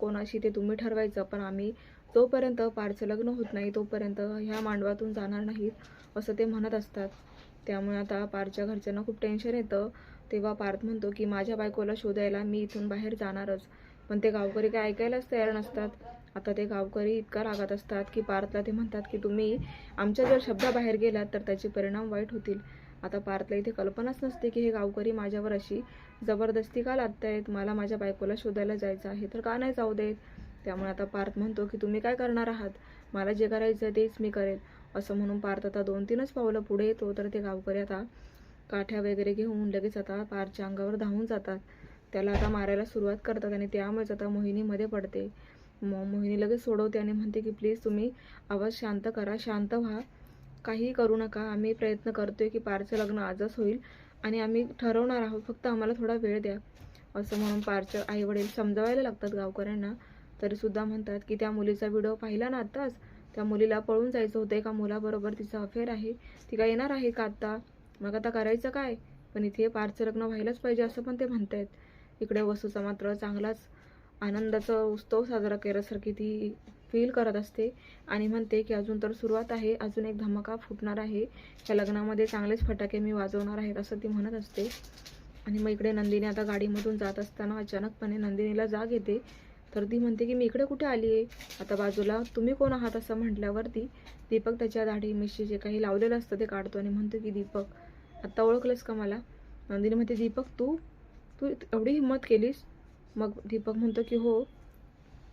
कोणाशी ते तुम्ही ठरवायचं पण आम्ही जोपर्यंत पारचं लग्न होत नाही तोपर्यंत ह्या मांडवातून जाणार नाहीत असं ते म्हणत असतात. त्यामुळे आता पारच्या घरच्यांना खूप टेन्शन येतं. तेव्हा पार्थ म्हणतो की माझ्या बायकोला शोधायला मी इथून बाहेर जाणारच. पण ते गावकरी काय ऐकायलाच तयार नसतात. आता ते गावकरी इतका रागात असतात की पार्थला ते म्हणतात की तुम्ही आमच्या जर शब्दाबाहेर गेलात तर त्याचे परिणाम वाईट होतील. आता पार्थला इथे कल्पनाच नसते की हे गावकरी माझ्यावर अशी जबरदस्ती का लादतायत? मला माझ्या बायकोला शोधायला जायचं आहे तर का नाही जाऊ देत? त्यामुळे आता पार्थ म्हणतो की तुम्ही काय करणार आहात? मला जे करायचं तेच मी करेल असं म्हणून पार्थ आता दोन तीनच पावलं पुढे येतो तर ते गावकरी आता काठ्या वगैरे घेऊन लगेच आता पारच्या अंगावर धावून जातात. त्याला आता मारायला सुरुवात करतात आणि त्यामुळेच आता मोहिनीमध्ये पडते. मग मोहिनी लगेच सोडवते आणि म्हणते की प्लीज तुम्ही आवाज शांत करा शांत व्हा. काहीही करू नका. आम्ही प्रयत्न करतोय की पारचं लग्न आजच होईल आणि आम्ही ठरवणार आहोत. फक्त आम्हाला थोडा वेळ द्या. असं म्हणून पारच्या आईवडील समजावायला लागतात गावकऱ्यांना. तरीसुद्धा म्हणतात की त्या मुलीचा व्हिडिओ पाहिला ना आत्ताच? त्या मुलीला पळून जायचं होतं एका मुलाबरोबर? तिचा अफेअर आहे. ती काय येणार आहे का आत्ता? मग आता करायचं काय? पण इथे पारचं लग्न व्हायलाच पाहिजे असं पण ते म्हणतायत. इकडे वसूचा मात्र चांगलाच आनंदाचा उत्सव साजरा केल्यासारखी ती फील करत असते. आणि म्हणते की अजून तर सुरुवात आहे. अजून एक धमाका फुटणार आहे. या लग्नामध्ये चांगलेच फटाके मी वाजवणार आहेत असं ती म्हणत असते. आणि मग इकडे नंदिनी आता गाडीमधून जात असताना अचानकपणे नंदिनीला जाग येते. तर ती म्हणते की मी इकडे कुठे आली आहे आता बाजूला तुम्ही कोण आहात? असं म्हटल्यावरती दीपक त्याच्या दाढी मिशी जे काही लावलेलं असतं ते काढतो आणि म्हणतो की दीपक आत्ता ओळखलंस का मला? नंदिनी म्हणते दीपक तू? तू एवढी हिंमत केलीस? मग दीपक म्हणतो की हो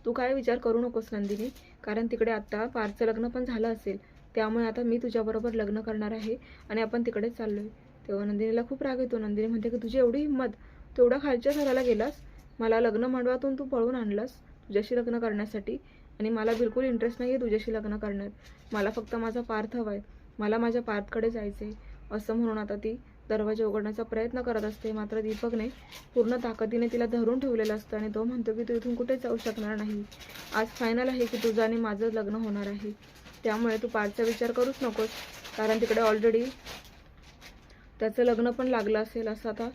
तू काय विचार करू नकोस नंदिनी. कारण तिकडे आत्ता पारचं लग्न पण झालं असेल. त्यामुळे आता मी तुझ्याबरोबर लग्न करणार आहे आणि आपण तिकडेच चाललो आहे तेव्हा नंदिनीला खूप राग येतो. नंदिनी म्हणते की तुझी एवढी हिंमत तू एवढा खालच्या घराला गेलास मला लग्न मंडळातून तू पळून आणलास तुझ्याशी लग्न करण्यासाठी आणि मला बिलकुल इंटरेस्ट नाही आहे तुझ्याशी लग्न करण्यात. मला फक्त माझा पार्थ हवा आहे मला माझ्या पार्थकडे जायचं आहे असं म्हणून आता ती दरवाजा उघडण्याचा प्रयत्न करत असते. मात्र दीपकने पूर्ण ताकदीने तिला धरून ठेवलेलं असतं आणि तो म्हणतो की तू इथून कुठे जाऊ शकणार नाही. आज फायनल आहे की तुझं आणि माझं लग्न होणार आहे. त्यामुळे तू पारचा विचार करूच नकोस. कारण तिकडे ऑलरेडी त्याचं लग्न पण लागलं असेल असं आता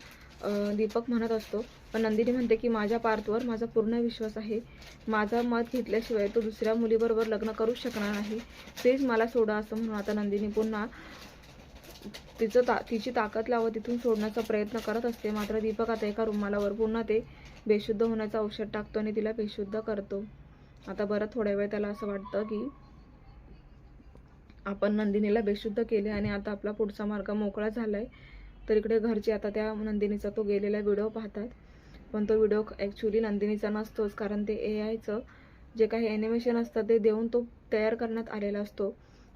दीपक म्हणत असतो. पण नंदिनी म्हणते की माझ्या पार्थवर माझा पूर्ण विश्वास आहे. माझा मत घेतल्याशिवाय तो दुसऱ्या मुलीबरोबर लग्न करूच शकणार नाही. प्लीज मला सोडा असं म्हणून आता नंदिनी पुन्हा तिचं ता तिची ताकद लावत तिथून सोडण्याचा प्रयत्न करत असते. मात्र दीपक आता एका रुमालावर पुन्हा ते बेशुद्ध होण्याचं औषध टाकतो आणि तिला बेशुद्ध करतो. आता बरं थोड्या वेळ त्याला असं वाटतं की आपण नंदिनीला बेशुद्ध केले आणि आता आपला पुढचा मार्ग मोकळा झालाय तर इकडे घरचे आता त्या नंदिनीचा तो गेलेला व्हिडिओ पाहतात. पण तो व्हिडिओ ॲक्च्युली नंदिनीचा नसतोच कारण ते ए आयचं जे काही ॲनिमेशन असतं ते देऊन तो तयार करण्यात आलेला असतो.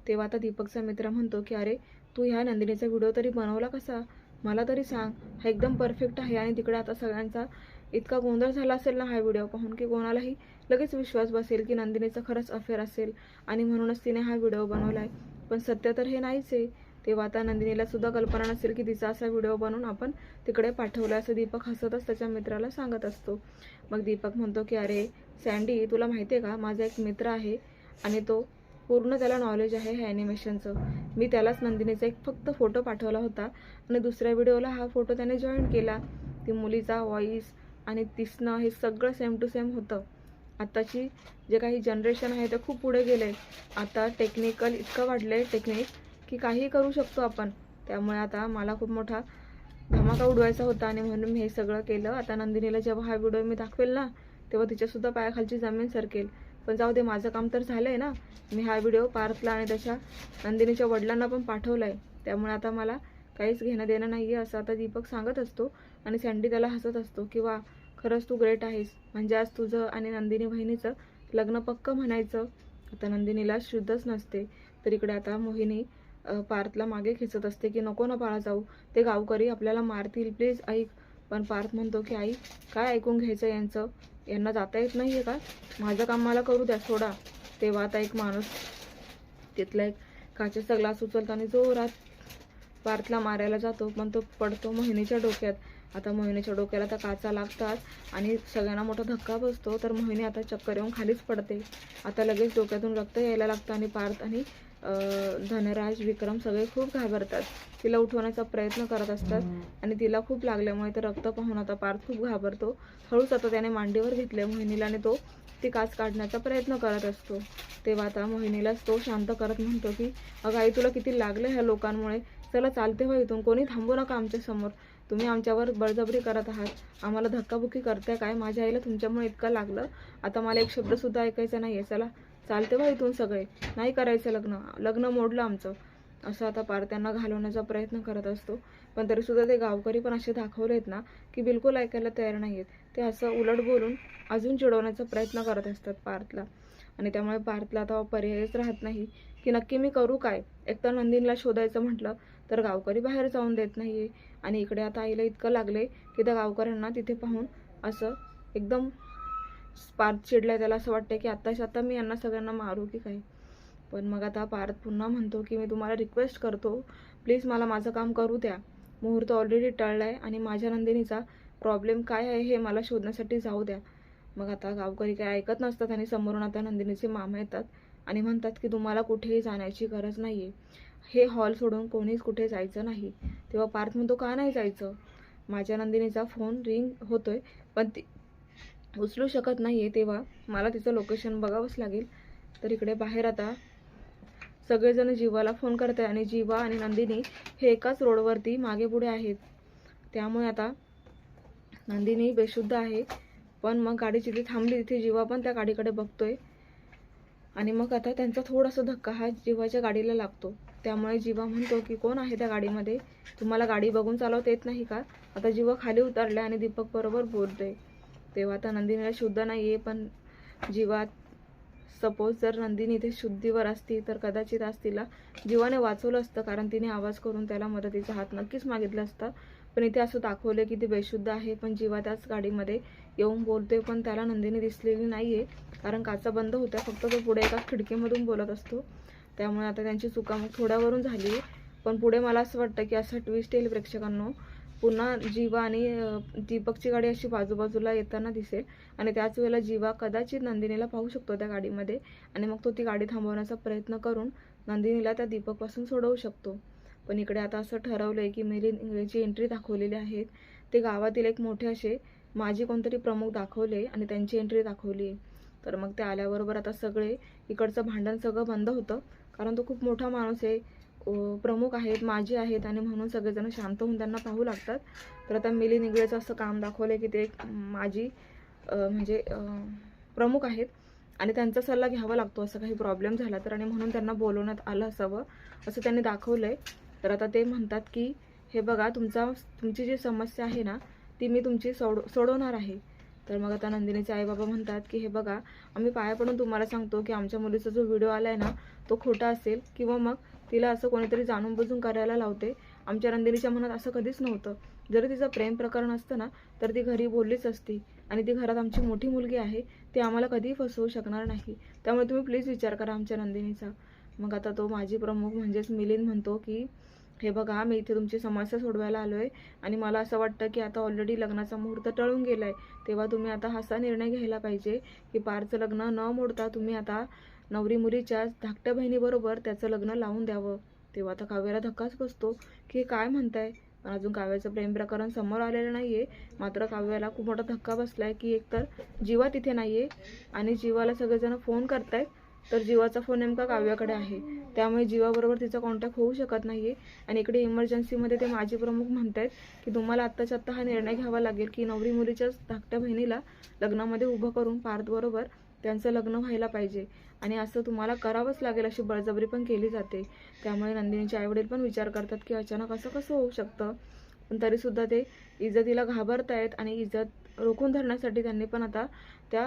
तेव्हा आता दीपकचा मित्र म्हणतो की अरे तू ह्या नंदिनीचा व्हिडिओ तरी बनवला कसा? मला तरी सांग. हा एकदम परफेक्ट आहे आणि तिकडे आता सगळ्यांचा इतका गोंधळ झाला असेल ना हा व्हिडिओ पाहून की कोणालाही लगेच विश्वास बसेल की नंदिनीचा खरंच अफेअर असेल आणि म्हणूनच तिने हा व्हिडिओ बनवला आहे पण सत्य तर हे नाहीच आहे. तेव्हा आता नंदिनीला सुद्धा कल्पना नसेल की तिचा असा व्हिडिओ बनवून आपण तिकडे पाठवला असं दीपक हसतच त्याच्या मित्राला सांगत असतो. मग दीपक म्हणतो की अरे सँडी तुला माहिती आहे का? माझा एक मित्र आहे आणि तो पूर्ण त्याला नॉलेज आहे ह्या ॲनिमेशनचं मी त्यालाच नंदिनीचा एक फक्त फोटो पाठवला होता. आणि दुसऱ्या व्हिडिओला हा फोटो त्याने जॉईन केला. ती मुलीचा वॉईस आणि दिसणं हे सगळं सेम टू सेम होतं. आत्ताची जे काही जनरेशन आहे ते खूप पुढे गेले आता टेक्निकल इतकं वाढलं आहे टेक्निक की काहीही करू शकतो आपण. त्यामुळे आता मला खूप मोठा धमाका उडवायचा होता आणि म्हणून मी हे सगळं केलं. आता नंदिनीला जेव्हा हा व्हिडिओ मी दाखवेल ना तेव्हा तिच्यासुद्धा पायाखालची जमीन सरकेल. पण जाऊ दे माझं काम तर झालं आहे ना. मी हा व्हिडिओ पार्थला आणि त्याच्या नंदिनीच्या वडिलांना पण पाठवला आहे त्यामुळे आता मला काहीच घेणं देणं नाही आहे असं आता दीपक सांगत असतो आणि सँडी त्याला हसत असतो की वा खरंच तू ग्रेट आहेस. म्हणजे आज तुझं आणि नंदिनी बहिणीचं लग्न पक्क म्हणायचं. आता नंदिनीला शुद्धच नसते. तर इकडे आता मोहिनी पार्थला मागे खेचत असते की नको ना बाळा जाऊ. ते गावकरी आपल्याला मारतील. प्लीज ऐक. पण पार्थ म्हणतो की आई काय ऐकून घ्यायचं यांचं? यांना जाता येत नाही आहे का? माझं काम मला करू द्या सोडा. तेव्हा आता एक माणूस तिथला एक काचेचा ग्लास उचलतो आणि जोरात पार्थला मारायला जातो पण तो पडतो मोहिनीच्या डोक्यात. आता मोहिनीच्या डोक्याला तर काचा लागतात आणि सगळ्यांना मोठा धक्का बसतो तर मोहिनी आता चक्कर येऊन खालीच पडते. आता लगेच डोक्यातून रक्त यायला लागतं आणि पार्थ आणि धनराज विक्रम सगळे खूप घाबरतात. तिला उठवण्याचा प्रयत्न करत असतात आणि तिला खूप लागल्यामुळे ते रक्त पाहून आता पार्थ खूप घाबरतो. हळूच आता त्याने मांडीवर घेतले मोहिनीला आणि तो ती काच काढण्याचा प्रयत्न करत असतो. तेव्हा आता मोहिनीलाच तो शांत करत म्हणतो की अगं आई तुला किती लागलं ह्या लोकांमुळे? चला चालते हो इथून. कोणी थांबू नका आमच्यासमोर. तुम्ही आमच्यावर बळजबरी करत आहात. आम्हाला धक्काबुक्की करताय काय? माझ्या आईला तुमच्यामुळे इतकं लागलं. आता मला एक शब्दसुद्धा ऐकायचा नाही आहे चला चालते बा इथून सगळे. नाही करायचं लग्न. लग्न मोडलं आमचं. असं आता पार त्यांना घालवण्याचा प्रयत्न करत असतो. पण तरी सुद्धा ते गावकरी पण असे दाखवलेत ना की बिलकुल ऐकायला तयार नाहीत ते असं उलट बोलून अजून चिडवण्याचा प्रयत्न करत असतात पार्थला आणि त्यामुळे पार्थला आता पर्यायच राहत नाही की नक्की मी करू काय? एकतर नंदिनीला शोधायचं म्हटलं तर गावकरी बाहेर जाऊन देत नाही आणि इकडे आता आईला इतकं लागले की त्या गावकऱ्यांना तिथे पाहून असं एकदम पार्थ चिडलाय त्याला असं वाटतं की आत्ताच आता मी यांना सगळ्यांना मारू की काही पण मग आता पार्थ पुन्हा म्हणतो की मी तुम्हाला रिक्वेस्ट करतो. प्लीज मला माझं काम करू द्या. मुहूर्त ऑलरेडी टळलाय आणि माझ्या नंदिनीचा प्रॉब्लेम काय आहे हे मला शोधण्यासाठी जाऊ द्या. मग आता गावकरी काय ऐकत नसतात आणि समोरून आता नंदिनीचे मामा येतात आणि म्हणतात की तुम्हाला कुठेही जाण्याची गरज नाही आहे हे हॉल सोडून कोणीच कुठे जायचं नाही. तेव्हा पार्थ म्हणतो का नाही जायचं? माझ्या नंदिनीचा फोन रिंग होतोय पण ती उचलू शकत नाही आहे तेव्हा. मला तिचं लोकेशन बघावंच लागेल. तर इकडे बाहेर आता सगळेजण जीवाला फोन करत आहे आणि जीवा आणि नंदिनी हे एकाच रोडवरती मागे पुढे आहेत. त्यामुळे आता नंदिनी बेशुद्ध आहे. पण मग गाडी जिथे थांबली तिथे जीवा पण त्या गाडीकडे बघतोय. आणि मग आता त्यांचा थोडासा धक्का हा जीवाच्या गाडीला लागतो. त्यामुळे जीवा म्हणतो की कोण आहे त्या गाडीमध्ये? तुम्हाला गाडी बघून चालवता येत नाही का? आता जीवा खाली उतरले आणि दीपक बरोबर बोलतोय. तेव्हा आता नंदिनीला शुद्ध नाही आहे पण जीवात सपोज जर नंदिनी इथे शुद्धीवर असती तर कदाचित आज तिला जीवाने वाचवलं असतं कारण तिने आवाज करून त्याला मदतीचा हात नक्कीच मागितला असता. पण इथे असं दाखवलं की ती बेशुद्ध आहे पण जीवा त्याच गाडीमध्ये येऊन बोलतोय पण त्याला नंदिनी दिसलेली नाही आहे कारण काचा बंद होत्या फक्त तो पुढे एका खिडकीमधून बोलत असतो. त्यामुळे आता त्यांची चुका मग थोड्यावरून झाली आहे पण पुढे मला असं वाटतं की असं ट्विस्ट येईल प्रेक्षकांनो. पुन्हा जीवा आणि दीपकची गाडी अशी बाजूबाजूला येताना दिसेल. आणि त्याच वेळेला जीवा कदाचित नंदिनीला पाहू शकतो त्या गाडीमध्ये. आणि मग तो ती गाडी थांबवण्याचा प्रयत्न करून नंदिनीला त्या दीपकपासून सोडवू शकतो. पण इकडे आता असं ठरवलं आहे की मेरी इंग्रजी एंट्री दाखवलेली आहेत. ते गावातील एक मोठे असे माझी कोणतरी प्रमुख दाखवले आणि त्यांची एंट्री दाखवली. आहे तर मग ते आल्याबरोबर आता सगळे इकडचं भांडण सगळं बंद होतं. कारण तो खूप मोठा माणूस आहे. प्रमुख आहेत माझी आहेत आणि म्हणून सगळेजण शांत होऊन त्यांना पाहू लागतात. तर आता मिली निगळेचं असं काम दाखवलं की ते एक म्हणजे प्रमुख आहेत. आणि त्यांचा सल्ला घ्यावा लागतो असं काही प्रॉब्लेम झाला तर आणि म्हणून त्यांना बोलवण्यात आलं असावं असं त्यांनी दाखवलं आहे तर आता ते म्हणतात की हे बघा तुमचा तुमची जी समस्या आहे ना ती मी तुमची सोड सोडवणार आहे. तर मग आता नंदिनीचे आईबाबा म्हणतात की हे बघा आम्ही पाया पडून तुम्हाला सांगतो की आमच्या मुलीचा जो व्हिडिओ आला आहे ना तो खोटा असेल किंवा मग तिला असं कोणीतरी जाणून बुजून करायला लावते. आमच्या नंदिनीच्या मनात असं कधीच नव्हतं. जरी तिचं प्रेम प्रकरण असतं ना तर ती घरी बोललीच असती. आणि ती घरात आमची मोठी मुलगी आहे ती आम्हाला कधीही फसवू शकणार नाही. त्यामुळे तुम्ही प्लीज विचार करा आमच्या नंदिनीचा मग आता तो माजी प्रमुख म्हणजेच मिलिंद म्हणतो की हे बघा मी इथे तुमची समस्या सोडवायला आलो आहे आणि मला असं वाटतं की आता ऑलरेडी लग्नाचा मुहूर्त टळून गेला आहे तेव्हा तुम्ही आता असा निर्णय घ्यायला पाहिजे की पारचं लग्न न मोडता तुम्ही आता नवरी मुलीच्या धाकट्या बहिणीबरोबर त्याचं लग्न लावून द्यावं. तेव्हा आता काव्याला धक्काच बसतो की काय म्हणताय? पण अजून काव्याचं प्रेम प्रकरण समोर आलेलं नाही आहे मात्र काव्याला खूप मोठा धक्का बसला आहे की एकतर जीवा तिथे नाही आहे आणि जीवाला सगळेजण फोन करतायत तर जीवाचा फोन नेमका काव्याकडे आहे. त्यामुळे जीवाबरोबर तिचा कॉन्टॅक्ट होऊ शकत नाही आहे आणि इकडे इमर्जन्सीमध्ये ते माजी प्रमुख म्हणतायत की तुम्हाला आत्ताच्या आत्ता हा निर्णय घ्यावा लागेल की नवरी मुलीच्या धाकट्या बहिणीला लग्नामध्ये उभं करून पार्थबरोबर त्यांचं लग्न व्हायला पाहिजे. आणि असं तुम्हाला करावंच लागेल अशी बळजबरी पण केली जाते. त्यामुळे नंदिनीचे आईवडील पण विचार करतात की अचानक असं कसं होऊ शकतं? पण तरीसुद्धा ते इज्जतीला घाबरतायत आणि इज्जत रोखून धरण्यासाठी त्यांनी पण आता त्या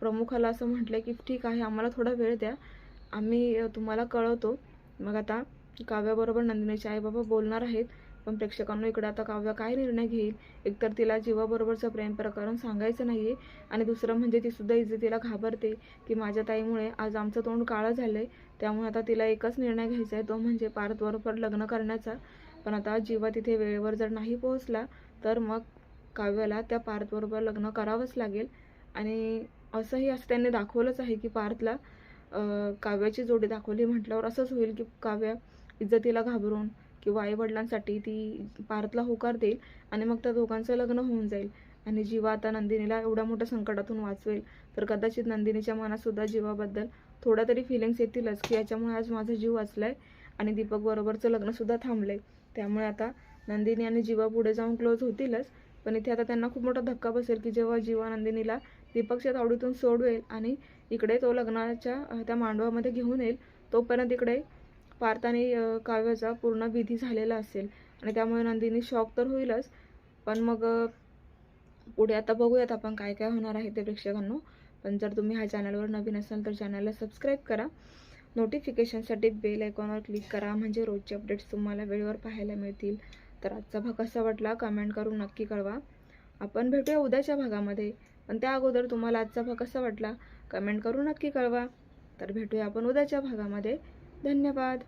प्रमुखाला असं म्हटलं की ठीक आहे आम्हाला थोडा वेळ द्या. आम्ही तुम्हाला कळवतो. मग आता काव्याबरोबर नंदिनीचे आईबाबा बोलणार आहेत. पण प्रेक्षकांना इकडे आता काव्य काय निर्णय घेईल? एकतर तिला जीवाबरोबरचं प्रेम प्रकरण सांगायचं नाही आहे आणि दुसरं म्हणजे ती सुद्धा इज्जतीला घाबरते की माझ्या ताईमुळे आज आमचं तोंड काळं झालं आहे त्यामुळे आता तिला एकच निर्णय घ्यायचा आहे तो म्हणजे पार्थबरोबर लग्न करण्याचा. पण आता जीवा तिथे वेळेवर जर नाही पोहोचला तर मग काव्याला त्या पार्थबरोबर लग्न करावंच लागेल. आणि असंही असं त्यांनी दाखवलंच आहे की पार्थला काव्याची जोडी दाखवली म्हटल्यावर असंच होईल की काव्य इज्जतीला घाबरून किंवा आईवडिलांसाठी ती पार्थला होकार देईल आणि मग त्या दोघांचं लग्न होऊन जाईल. आणि जीवा आता नंदिनीला एवढ्या मोठ्या संकटातून वाचवेल. तर कदाचित नंदिनीच्या मनातसुद्धा जीवाबद्दल थोड्या तरी फिलिंग्स येतीलच की याच्यामुळे आज माझा जीव वाचलाय आणि दीपक बरोबरचं लग्नसुद्धा थांबलंय. त्यामुळे आता नंदिनी आणि जीवा पुढे जाऊन क्लोज होतीलच. पण इथे आता त्यांना खूप मोठा धक्का बसेल की जेव्हा जीवा नंदिनीला दीपकच्या तावडीतून सोडवेल आणि इकडे तो लग्नाच्या त्या मांडवामध्ये घेऊन येईल तोपर्यंत इकडे पार्थ आणि काव्याचा पूर्ण विधी झालेला असेल आणि त्यामुळे नंदिनी शॉक तर होईलच पण मग पुढे आता बघूयात आपण काय काय होणार आहे ते प्रेक्षकांनो. पण जर तुम्ही ह्या चॅनलवर नवीन असाल तर चॅनलला सबस्क्राईब करा. नोटिफिकेशनसाठी बेल आयकॉनवर क्लिक करा. म्हणजे रोजचे अपडेट्स तुम्हाला वेळेवर पाहायला मिळतील. तर आजचा भाग कसा वाटला कमेंट करून नक्की कळवा. आपण भेटूया उद्याच्या भागामध्ये. पण त्या अगोदर तुम्हाला आजचा भाग कसा वाटला कमेंट करून नक्की कळवा. तर भेटूया आपण उद्याच्या भागामध्ये. धन्यवाद.